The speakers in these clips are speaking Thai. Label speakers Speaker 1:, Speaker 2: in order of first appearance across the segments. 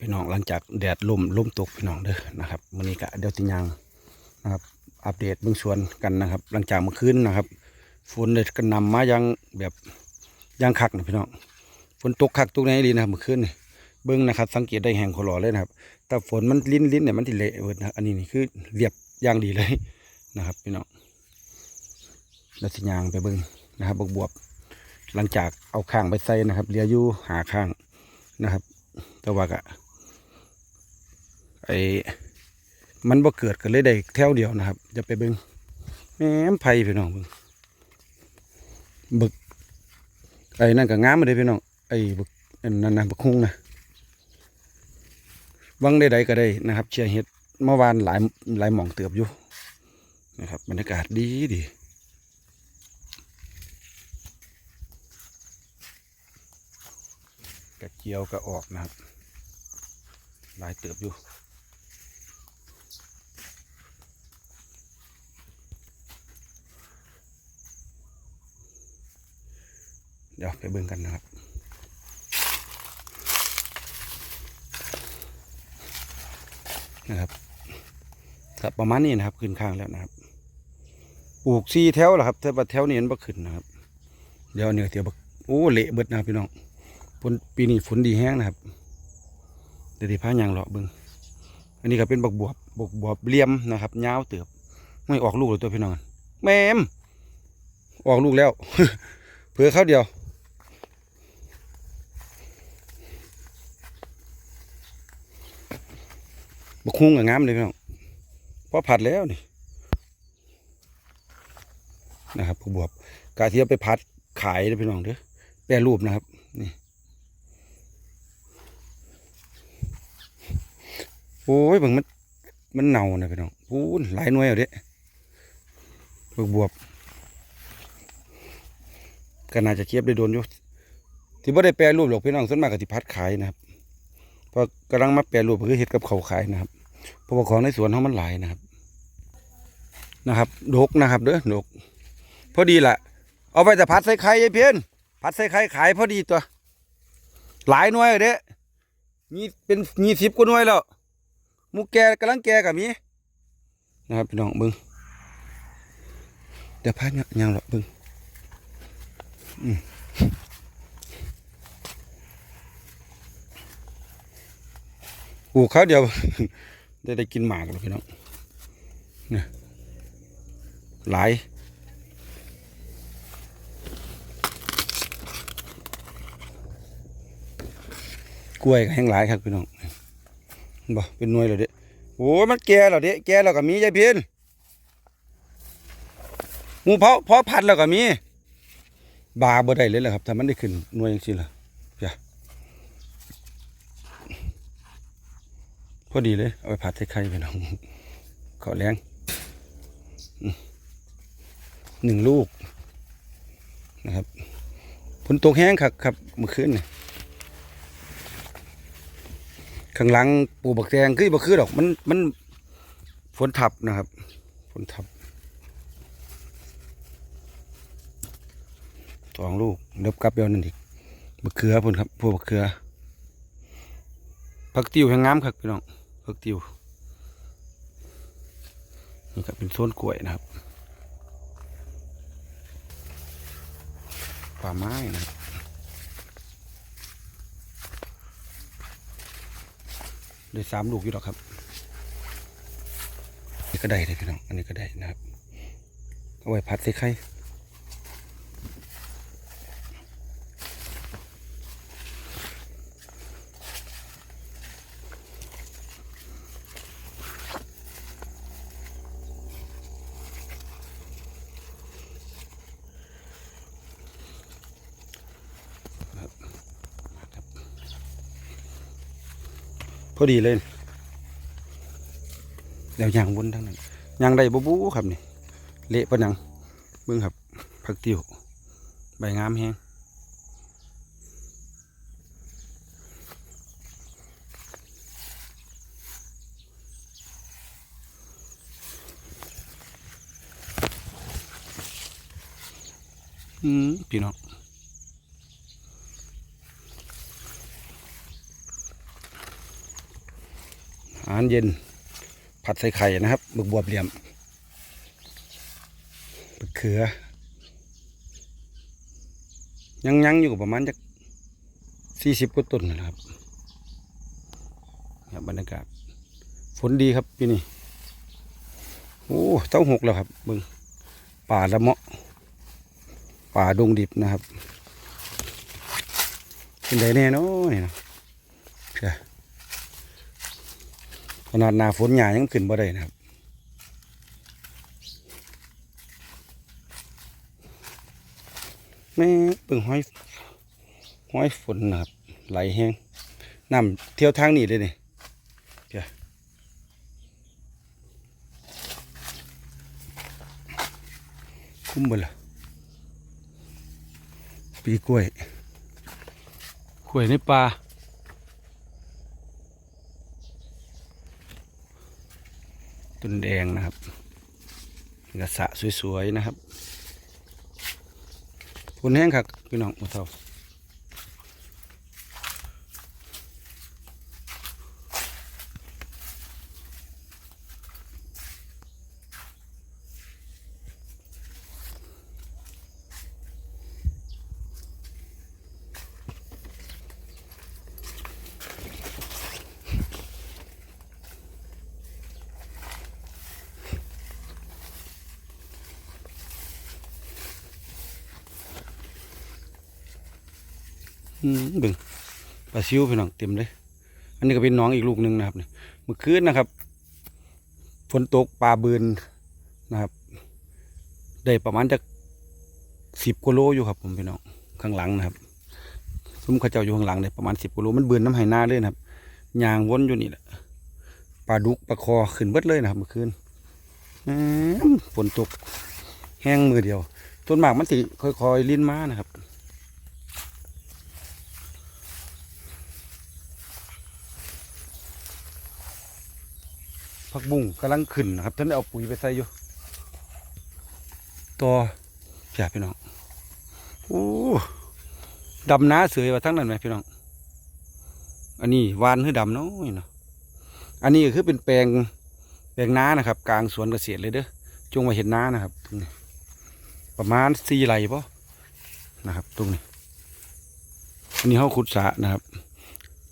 Speaker 1: พี่น้องหลังจากแดดลมล่มตกพี่น้องเด้อนะครับมื้อนี้ก็เดี๋ยวสิยังนะครับอัปเดตเบื้องส่วนกันนะครับ หลังจากเมื่อคืนนะครับฝนได้กระนำมายังแบบยังคักนะพี่น้องฝนตกคักตกในดีนะครับเมื่อคืนนี่เบิ้องนะครับ สังเกตได้แห้งขอรอเลยนะครับแต่ฝนมันลิ้นลิ้นเนี่ยมันติเละเวิร์ดนะอันนี้นี่คือเรียบอย่างดีเลยนะครับพี่น้องแล้วสิยางไปเบิ้งนะครับบวบบวบหลังจากเอาข้างไปใส่นะครับเลียอยู่หาข้างนะครับแต่ว่าก็ ไอ้มันบ่เกิดกันเลยได้แถวเดียวนะครับจะไปเบิ้งแหมไผ่พี่น้องเบิ้งบึกไอ้นั่นก็งามมาเลยพี่น้องไอ้บึกนนั่นนะบึกคุ้งนะวังใดๆก็ได้นะครับ เชียร์เห็ดเมื่อวานหลายหลายหม่องเติบอยู่นะครับบรรยากาศดีดีกระเจียวก็ออกนะครับ หลายเติบอยู่ เดี๋ยวไปเบิ่งกันนะครับนะครับครับประมาณนี้นะครับขึ้นข้างแล้วนะครับปลูกซีแถวเหรอครับถ้าว่าแถวนี้มันบ่ขึ้นนะครับ เดี๋ยวเนี่ยเดี๋ยวบักโอ้เละเบิดนะพี่น้องฝนปีนี้ฝนดีแห้งนะครับเดี๋ยวที่พายางเลาะเบิ่งอันนี้ก็เป็นบักบวบบกบวบเลี่ยมนะครับยาวเติบไม่ออกลูกเลยตัวพี่น้องแม่มออกลูกแล้ว เผื่อเขาเดียว บกคุ้งกับงามเลยพี่น้องพอผัดแล้วนี่นะครับผู้บวบกาเทียมไปผัดขายเลยพี่น้องเด้อแปรรูปนะครับนี่โอ้ยเบิ่งมันมันเน่านะพี่น้องพูนหลายหน่วยเอาเด้บักบวบก็น่าจะเคียบได้โดนอยู่ที่บ่ได้แปรรูปหรอกพี่น้องส่วนมากก็สิพัดขายนะครับ พอกำลังมาแปรรูปคือเห็ดกับเขาขายนะครับเพราะว่าของในสวนเขามันหลายนะครับ นะครับดกนะครับเด้อดกพอดีแหละเอาไปแต่ผัดใส่ไข่ยายเพี้ยนผัดใส่ไข่ขายพอดีตัว หลายหน่วยเด้มีเป็นมีสิบกว่าหน่วยแล้วมูแกกำลังแกกับมีนะครับพี่น้องบิ้งเดี๋ยวพาเนี่ยยังหรอบิ้งอืม ปลูกเขาวเดียวได้ได้กินหมากแล้วพี่น้องเนี่ยหลายกล้วยก็แห้งหลายครับพี่น้องเห็นบ่เป็นน่วยแล้วเด้โอ้มันแก่แล้วเด้แก่แล้วก็มียายเพียนหมูเพาะเพาะพันธุ์แล้วก็มีบาบ่ได้เลยแหละครับถ้ามันได้ขึ้นน่วยจังซี่ล่ะจ้ะ พอดีเลย เอาไปผัดใส่ไข่พี่น้องขอแรงหนึ่งลูกนะครับฝนตกแห้งครับครับเมื่อคืนนี่ข้างหลังปูบักแตงคือบักคือดอกมันมันฝนทับนะครับฝนทับสองลูกเดิบกลับเดียวนั่นอีกบักเขือพุ่นครับพวกบักเขือผักติวแห้งงามครับพี่น้อง กติวนี่ก็เป็นโซนกล้วยนะครับป่าไม้นะครับได้สามลูกอยู่หรอกครับอันนี้ก็ได้เลยพี่น้องอันนี้ก็ได้นะครับเอาไว้พัดใส่ไข่ อดีเลยเดี๋ยวยางวนทั้งนั้นยางได้บูบูครับนี่เละปะนังเบิ่งครับผักติ๋วใบงามแฮงอืมพี่น้อง อาหารเย็น ผัดใส่ไข่นะครับหมึกบวบเหลี่ยมมะเขือ ยังยังอยู่ประมาณจักสี่สิบกว่าต้นนะครับครับบรรยากาศฝนดีครับปีนี้โอ้เต้าหกแล้วครับมึงป่าละเมาะ ป่าดงดิบนะครับเป็นไดแน่เนาะนี่นะเชื่อ ขนาดหนาฝนหยายังขึ้นบ่ได้นะครับแม่เปิ่งห้อยห้อยฝนนะครับไหลแห้งน้ำเที่ยวทางนี้เลยนี่เดี๋ยวคุ้มบ่ละปีกล้วยกล้วยในป่า ต้นแดงนะครับกระสะสวยๆนะครับฝนแห้งครับพี่น้องอุเท่า บึงปลาซิวพี่น้องเต็มเลย อันนี้ก็เป็นน้องอีกลูกหนึ่งนะครับเมื่อคืนนะครับฝนตกปลาบืนนะครับ ได้ประมาณจะสิบกิโลอยู่ครับผมพี่น้องข้างหลังนะครับซุ้มข้าเจ้าอยู่ข้างหลังเลยประมาณสิบกิโลมันเบืนน้ำไหหน้าเลยนะครับยางวนอยู่นี่แหละปลาดุกปลาคอขึ้นเบิดเลยนะครับเมื่อคืนฝนตกแห้งมือเดียวต้นหมากมันสิค่อยๆลิ้นมานะครับ ผักบุ้งกำลังขึ้นนะครับท่านได้เอาปุ๋ยไปใส่อยู่ต่ออย่าพี่น้องโอ้ดำน้าเสือว่าทั้งนั้นไหมพี่น้อง อันนี้วานคือดำน้อยเนาะอันนี้ก็คือเป็นแปลงแปลงน้านะครับ กลางสวนเกษตรเลยเด้อจงมาเห็นน้านะครับตรงนี้ประมาณสี่ไร่ป่นะครับ ตรงนี้อันนี้เขาขุดสระนะครับ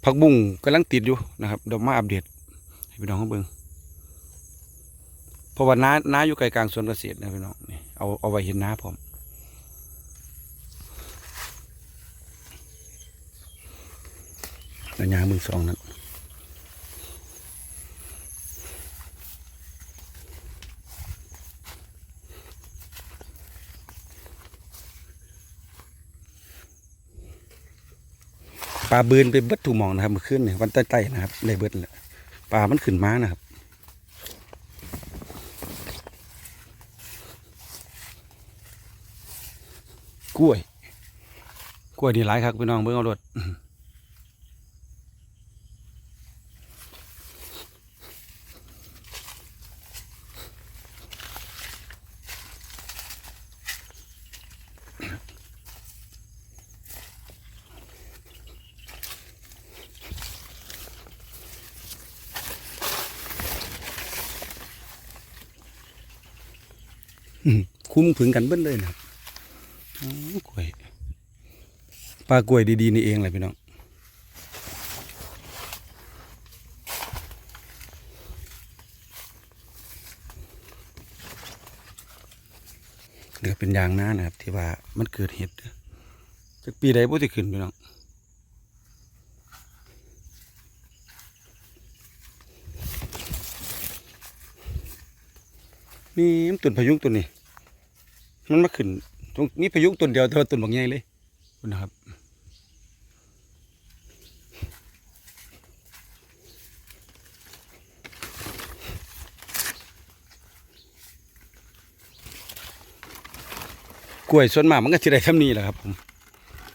Speaker 1: ผักบุ้งกำลังติดอยู่นะครับเดี๋ยวมาอัปเดตให้พี่น้องเขาเบิ่ง เพราะว่าน้าน้าอยู่ไกลกลางสวนเกษตรนะพี่น้องนี่เอาเอาไว้เห็นน้าพร้อมแล้วยามือสองนั้นปลาบืนไปเบิดถูกมองนะครับเมื่อคืนเนี่ยวันใต้ๆนะครับเลยเบิดแหละปลามันขึ้นมานะครับ กล้วย กล้วยนี่หลายครับพี่น้องเบิ่งเอารถคุ้มผึงกันเบิ้ลเลยนะครับ กล้วยปลากล้วยดีๆนี่เองเลยพี่น้องเหลือเป็นยางหน้านะครับ ที่ว่ามันเกิดเหตุจากปีใดบ่ที่ขึ้นพี่น้องนี่มันต้นพายุตัวนี้ มันมาขึ้น ตรงนี้พายุงต้นเดียวแต่ว่าต้นบางใหญ่เลยคุณนะครับกล้วยส่วนมากมันก็จะได้ท่านี้แหละครับผม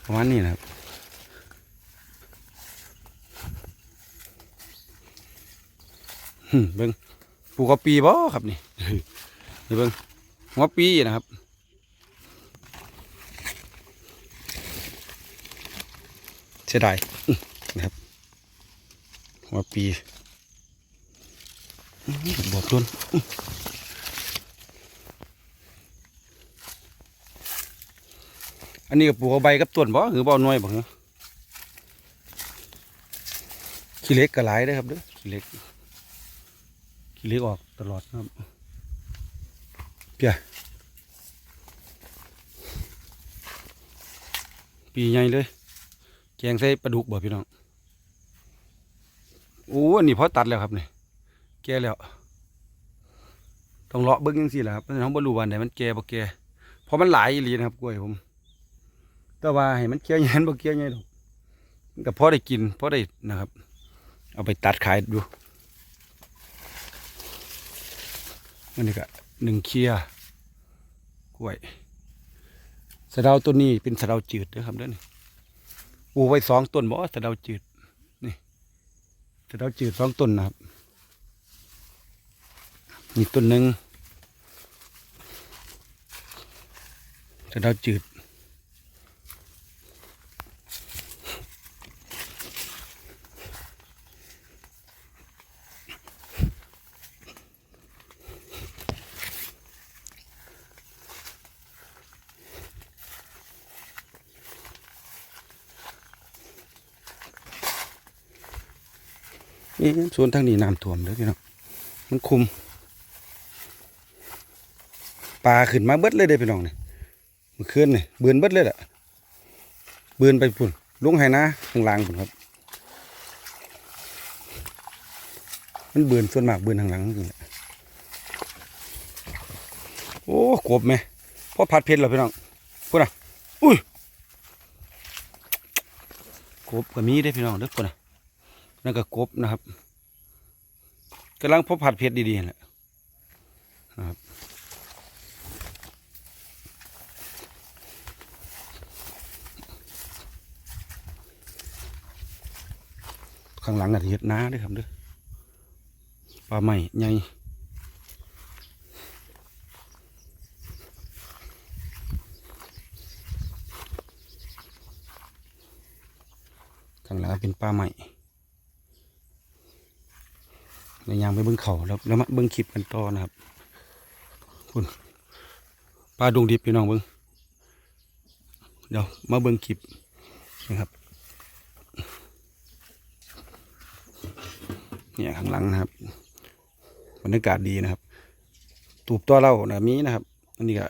Speaker 1: ประมาณนี้นะครับหึเบิ้งปลูกกะปีบ่ครับนี่นี่เบิ้งหัวปีนะครับ สียดายนะครับหัวปีบอกต้นอื้ออันนี้ก็ปลูกใบกับต้นบ่หรือบ่เอาหน่วยบ่เหรอขี้เล็กก็หลายเด้ครับเด้อขี้เล็กขี้เล็กออกตลอดครับเปียปีใหญ่เลย กงใส่ปลาดุกบ่พี่น้องโอ้อันนี้พอตัดแล้วครับนี่แก่แล้วต้องเลาะเบิ้งยังสิแหละครับเพราะฉะนั้นผมบ่รู้ว่าไหนมันแก่บ่แก่เพราะมันหลายอีหลีนะครับกล้วยผม แต่ว่าให้มันเคี้ยวใหญ่มันบ่เคี้ยวใหญ่ดอกก็พอได้กินพอได้นะครับ เอาไปตัดขายดูอันนี้ก็หนึ่งเคียกล้วยสะเดาตัวนี้เป็นสะเดาจืดนะครับเด้อนี่ ปลูกไว้สองต้นบ่สะเดาจืดนี่สะเดาจืดสองต้นนะครับนี่ต้นหนึ่งสะเดาจืด นี่สวนทางนี้น้ำท่วมเด้อพี่น้องมันคุมปลาขึ้นมาเบิดเลยเด้อพี่น้องเนี่เมื่อคืนนี่เบือนเบิดเลยแหละเบือนไปพุ่นลุงไห้นะข้างล่างพุ่นครับ มันเบือนส่วนมากเบือนทางหลังนี่แหละโอ้กบไหมพอผัดเผ็ดแล้วพี่น้องพุ่นอะอุ้ยกบก็มีได้พี่น้องเด้อพุ่นอะ นั่นก็กบนะครับกำลังพบผัดเผ็ดดีๆแหละนะครับข้างหลังน่ะเห็ดน้าด้วยครับเด้อปลาใหม่ใหญ่ข้างหลังเป็นปลาใหม่ ใน ยางไปเบิ้งเขาแล้วแล้วมาเบิ้งคลิปกันต่อนะครับคุณปลาดวงดิบพี่น้องเบิ้งเดี๋ยวมาเบิ้งคลิปนะครับเนี่ยข้างหลังนะครับบรรยากาศดีนะครับ ตูบตัวเรานะมีนะครับ อันนี้ก็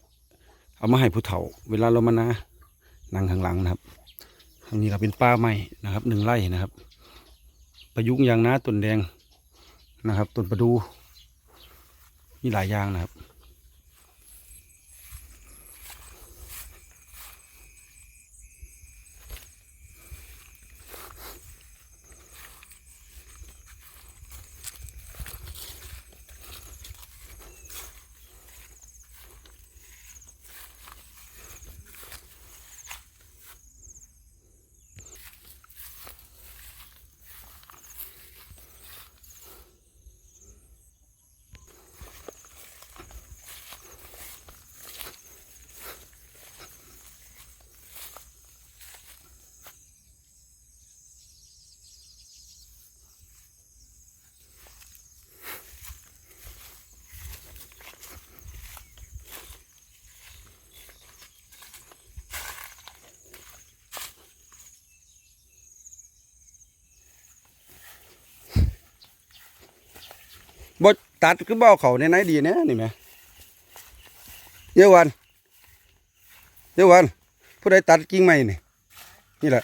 Speaker 1: เอามาให้ผู้เฒ่า เวลาเรามานะนั่งข้างหลังนะครับอันนี้ก็เป็นป้าไม้นะครับหนึ่งไร่นะครับ ประยุกต์ยางนาต้นแดง นะครับต้นประดู มีหลายอย่างนะครับ บด ตัดคือบ่เอาเขาในไหนดีเนี่ยนี่ไหมเยาวันเยาวันผู้ใดตัดกิ่งไม้นี่นี่แหละ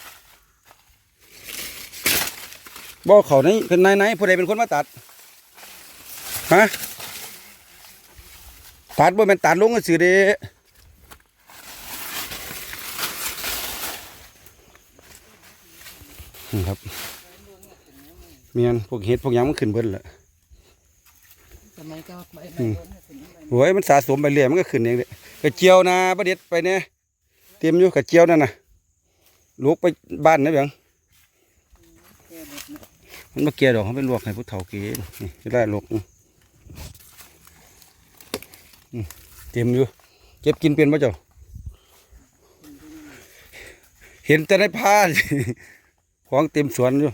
Speaker 1: บ่เอาเขาในเป็นไหนไหนผู้ใดเป็นคนมาตัดฮะตัดบ่เป็นตัดลงก็สื่อเด้ครับเมียนพวกเห็ดพวกยังมันขึ้นเบิดแหละ อื
Speaker 2: ไม่
Speaker 1: ม
Speaker 2: ล้นน่ะถึงไม่
Speaker 1: โอ้ยมันสะสมไปเรื่อยมันก็ขึ้นเองเด้กระเจียวนะประเด็ดไปเนี่ยเตรียมอยู่กระเจียวนั่นน่ะลูกไปบ้านนะเบียง
Speaker 2: แก้หมดนะ
Speaker 1: มันมาเกลียดอกเขาไปลวกให้ผู้เฒ่ากินนี่จะได้ลูกอืมอืมเตรียมอยู่ เก็บกินเป็นปะเจ้า เห็นแต่ในผ้าของเต็มสวนอยู่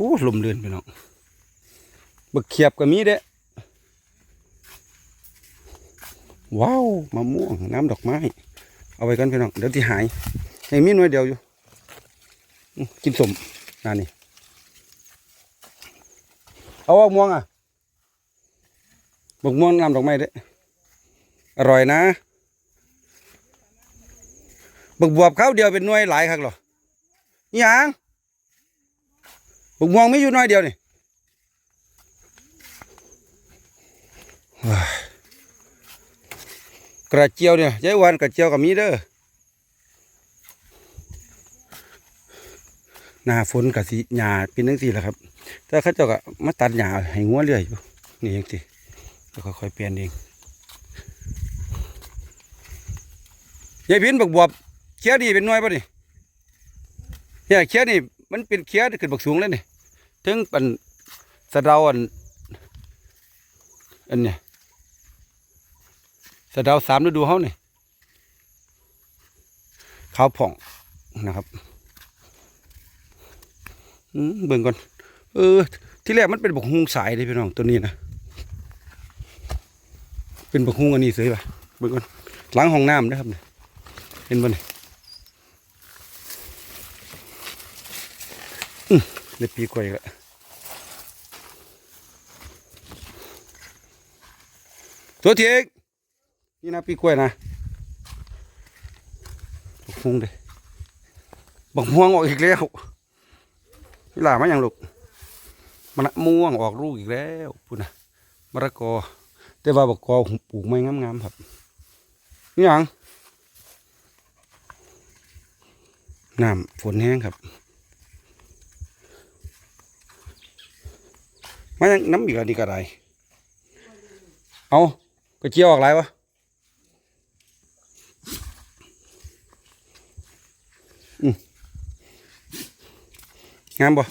Speaker 1: อ้ลมเรือนพี่น้องบักเขียบก็มีเด้ว้าวมะม่วงน้ำดอกไม้ เอาไว้กันพี่น้องเดี๋ยวที่หายยังมีหน่วยเดียวอยู่กินสมนั่นนี่เอาบักม่วงอะบักม่วงน้ำดอกไม้เด้อร่อยนะบักบวบข้าวเดียวเป็นหน่วยหลายครั้งหรอยัง บักม่วงไม่อยู่น่วยเดียวนี่กระเจียวเนี่ยยายวันกระเจียวกับมีเด้อหน้าฝนกับสีหญ้าเป็นนังสี่แหละครับแต่เขาเจ้าก็มาตัดหญ้าให้งัวเรื่อยอยู่นี่ยังสิแล้วก็ค่อยเปลี่ยนเองยายพินบักบวบเคี้ยดีเป็นน่วยป่ะนี่เนี่ยเคี้ยนี่มันเป็นเคี้ยขึ้นบักสูงเลยนี่ ถึงเป็นสะเดาอันอันเนี่ยสะเดาสามฤดูเขาเนี่ยขาวผ่องนะครับเบิ่งก่อน เออ ที่แรกมันเป็นบกฮุงสายเลยพี่น้องตัวนี้นะ เป็นบกฮุงอันนี้เสยป่ะเบิ่งก่อน หลังห้องน้ำนะครับเนี่ยเห็นบ่เนี่ยอืม ในปีกล้วยละตัวเทียงนี่นะปีกล้วยนะบักฮุงเด้บักม่วงออกอีกแล้วนี่หลามาอย่างลูกมันะม่วงออกลูกอีกแล้วพูดนะมะละกอ แต่ว่าบักกอปลูกไม่งามๆครับนี่ยังน้ำฝนแห้งครับ มายังน้ำอีกอันนี้ก็ได้เอากระเจียวออกไรวะงามบ่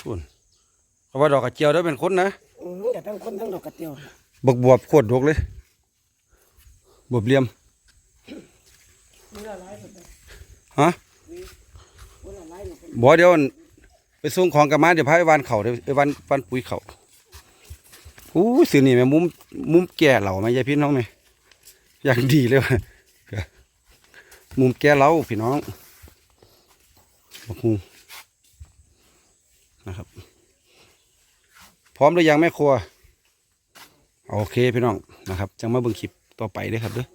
Speaker 1: พูนเขาว่าดอกกระเจียวได้เป็นคนนะ
Speaker 2: อืมแต่ทั้งคนทั้งดอกกระเจียว
Speaker 1: บกบวบโคตรดกเลยบวบเหลี่ยม
Speaker 2: มือละลายหมดเลย
Speaker 1: ฮะ
Speaker 2: มือละลายหมดเลย
Speaker 1: บ่เดี๋ยวอันไป ส่งของกับมาเดี๋ยวพาไปวานเขาเดี๋ยวไปวานวานปุ๋ยเขาอู้สื่อนี่แม่มุมมุมแก่เหล่าไหมยายพี่น้องไหมอย่างดีเลยว่ะมุมแก่เหล่าพี่น้องบักฮูนะครับ พร้อมหรือยังแม่ครัว โอเคพี่น้องนะครับจังมาเบิ่งคลิปต่อไปเด้อครับเด้อ